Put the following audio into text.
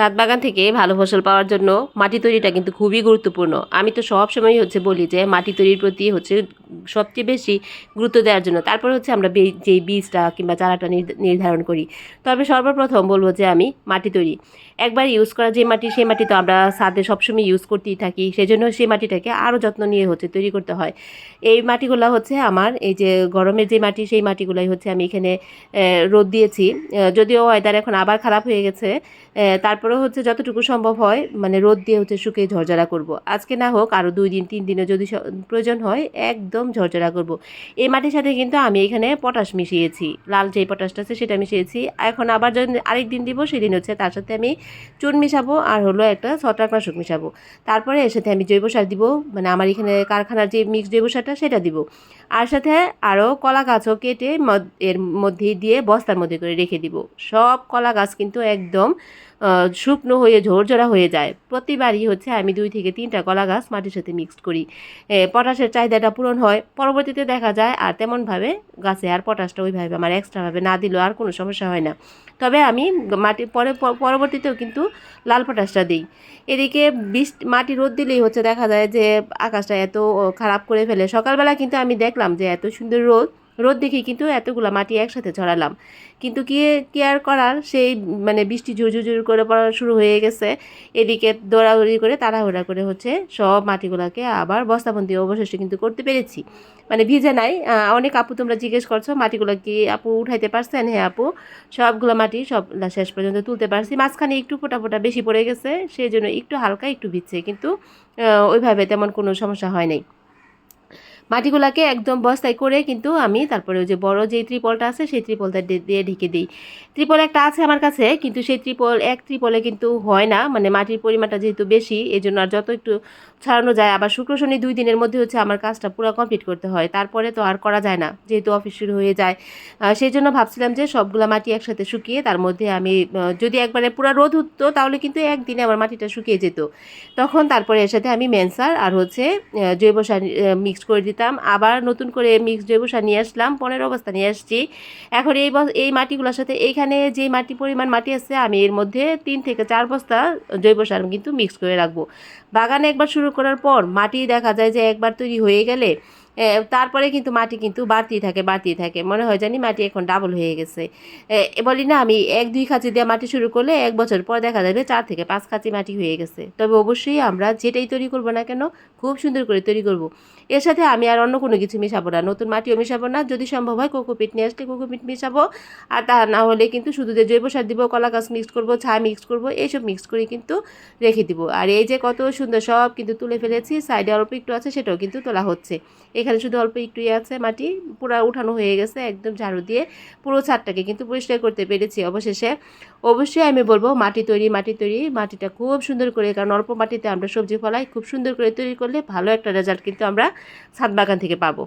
ছাদ বাগান থেকে ভালো ফসল পাওয়ার জন্য মাটি তৈরিটা কিন্তু খুবই গুরুত্বপূর্ণ। আমি তো সব সময় হচ্ছে বলি যে মাটি তৈরির প্রতি হচ্ছে সবচেয়ে বেশি গুরুত্ব দেওয়ার জন্য। তারপর হচ্ছে আমরা যেই বীজটা কিংবা চারাটা নির্ধ- নির্ধারণ করি। তবে সর্বপ্রথম বলব যে আমি মাটি তৈরি। একবার ইউজ করা যে মাটি, সেই মাটি তো আমরা ছাদে সবসময় ইউজ করতেই থাকি। সেই জন্য সেই মাটিটাকে আরও যত্ন নিয়ে হচ্ছে তৈরি করতে হয়। এই মাটিগুলো হচ্ছে আমার, এই যে গরমের যে মাটি, সেই মাটিগুলাই হচ্ছে আমি এখানে রোদ দিয়েছি। যদিও ওয়েদার এখন আবার খারাপ হয়ে গেছে। তারপরেও হচ্ছে যতটুকু সম্ভব হয় মানে রোদ দিয়ে হচ্ছে শুকিয়ে ঝরঝরা করব। আজকে না হোক আরও দুই দিন, তিন দিনে যদি প্রয়োজন হয়, একদম ঝরঝরা করব। এই মাটির সাথে কিন্তু আমি এখানে পটাশ মিশিয়েছি। লাল যে পটাশটা আছে সেটা মিশিয়েছি। এখন আবার যদি আরেক দিন দিব, সেদিন হচ্ছে তার সাথে আমি চুন মিশাবো আর হলো একটা ছত্রাকনাশক মিশাবো। তারপরে এর সাথে আমি জৈব সার দিব মানে আমার এখানে কারখানার যে মিক্স জৈব সারটা সেটা দিব। আর সাথে আরও কলা গাছও কেটে এর মধ্যে দিয়ে বস্তার মধ্যে করে রেখে দিব। সব কলা গাছ কিন্তু একদম শুকনো হয়ে ঝরঝরা হয়ে যায়। প্রতিবারই হচ্ছে আমি দুই থেকে তিনটা কলা গাছ মাটির সাথে মিক্সড করি। পটাশের চাহিদাটা পূরণ হয়। পরবর্তীতে দেখা যায় আর তেমনভাবে গাছে আর পটাশটা ওইভাবে আমার এক্সট্রাভাবে না দিলেও আর কোনো সমস্যা হয় না। তবে আমি মাটি পরে পরবর্তীতেও কিন্তু লাল পটাশটা দিই। এদিকে বৃষ্টি, মাটি রোদ দিলেই হচ্ছে দেখা যায় যে আকাশটা এত খারাপ করে ফেলে। সকালবেলা কিন্তু আমি দেখলাম যে এত সুন্দর রোদ রোদ দেখি কিন্তু এতগুলো মাটি একসাথে ছড়ালাম কিন্তু কি কেয়ার করার সেই মানে বৃষ্টি ঝুর ঝুর ঝুর করে পড়া শুরু হয়ে গেছে। এদিকে দৌড়াদৌড়ি করে, তাড়াহুড়া করে হচ্ছে সব মাটিগুলোকে আবার বস্তাবন্দি অবশেষে কিন্তু করতে পেরেছি। মানে ভিজে নাই। অনেক আপু তোমরা জিজ্ঞেস করছ, মাটিগুলো কি আপু উঠাইতে পারছেন? হ্যাঁ আপু, সবগুলো মাটি সব শেষ পর্যন্ত তুলতে পারছি। মাঝখানে একটু ফোটা ফোটা বেশি পড়ে গেছে সেই জন্য একটু হালকা একটু ভিজছে। কিন্তু ওইভাবে তেমন কোনো সমস্যা হয় নাই। মাটিগুলাকে একদম বস্তায় করে কিন্তু আমি তারপরে ওই যে বড় যে ত্রিপলটা আছে, সেই ত্রিপলটা দিয়ে- ঢেকে দিই। ত্রিপল একটা আছে আমার কাছে, কিন্তু সেই ত্রিপল, এক ত্রিপলে কিন্তু হয় না। মানে মাটির পরিমাণটা যেহেতু বেশি এই জন্য আর যত একটু ছাড়ানো যায়, আবার শুক্র, শনি দুই দিনের মধ্যে হচ্ছে আমার কাজটা পুরো কমপ্লিট করতে হয়। তারপরে তো আর করা যায় না, যেহেতু অফিস শুরু হয়ে যায়। সেই জন্য ভাবছিলাম যে সবগুলো মাটি একসাথে শুকিয়ে তার মধ্যে আমি যদি একবারে পুরো রোদ উঠতো, তাহলে কিন্তু একদিনে আমার মাটিটা শুকিয়ে যেত। তখন তারপরে এর সাথে আমি মেনসার আর হচ্ছে জৈব সার মিক্স করে দিতাম। আবার নতুন করে মিক্স জৈব সার নিয়ে আসলাম, পনেরো অবস্থা নিয়ে আসছি। এখন এই এই মাটিগুলোর সাথে এইখানে যে মাটি পরিমাণ মাটি আছে, আমি এর মধ্যে তিন থেকে চার বস্তা জৈব সার কিন্তু মিক্স করে রাখব। বাগানে একবার শুরু করার পর মাটি দেখা যায় যে একবার তৈরি হয়ে গেলে তারপরে কিন্তু মাটি কিন্তু বাড়তেই থাকে বাড়তেই থাকে। মনে হয় জানি মাটি এখন ডাবল হয়ে গেছে। বলি না, আমি এক দুই খাঁচি দিয়ে মাটি শুরু করলে এক বছর পর দেখা যাবে চার থেকে পাঁচ খাঁচি মাটি হয়ে গেছে। তবে অবশ্যই আমরা যেটাই তৈরি করব না কেন, খুব সুন্দর করে তৈরি করব। এর সাথে আমি আর অন্য কোনো কিছু মেশাবো না, নতুন মাটিও মেশাবো না, যদি সম্ভব হয় কোকোপিট নিয়ে আসলে কোকোপিট মেশাবো। আর তা না হলে কিন্তু শুধু যে জৈব সার দিব, কলা গাছ মিক্স করব ছা মিক্স করব, এইসব মিক্স করে কিন্তু রেখে দিব। আর এই যে কত সুন্দর সব কিন্তু তুলে ফেলেছি সাইডে অল্প একটু আছে, সেটাও কিন্তু তোলা হচ্ছে। এখানে শুধু অল্প একটুই আছে, মাটি পুরো উঠানো হয়ে গেছে, একদম ঝাড়ু দিয়ে পুরো ছাদটাকে কিন্তু পরিষ্কার করতে পেরেছি অবশেষে। অবশ্যই আমি বলব মাটি তৈরি মাটি তৈরি, মাটিটা খুব সুন্দর করে, কারণ অল্প মাটিতে আমরা সবজি ফলাই খুব সুন্দর করে তৈরি করলে ভালো একটা রেজাল্ট কিন্তু আমরা ছাদ বাগান থেকে পাবো।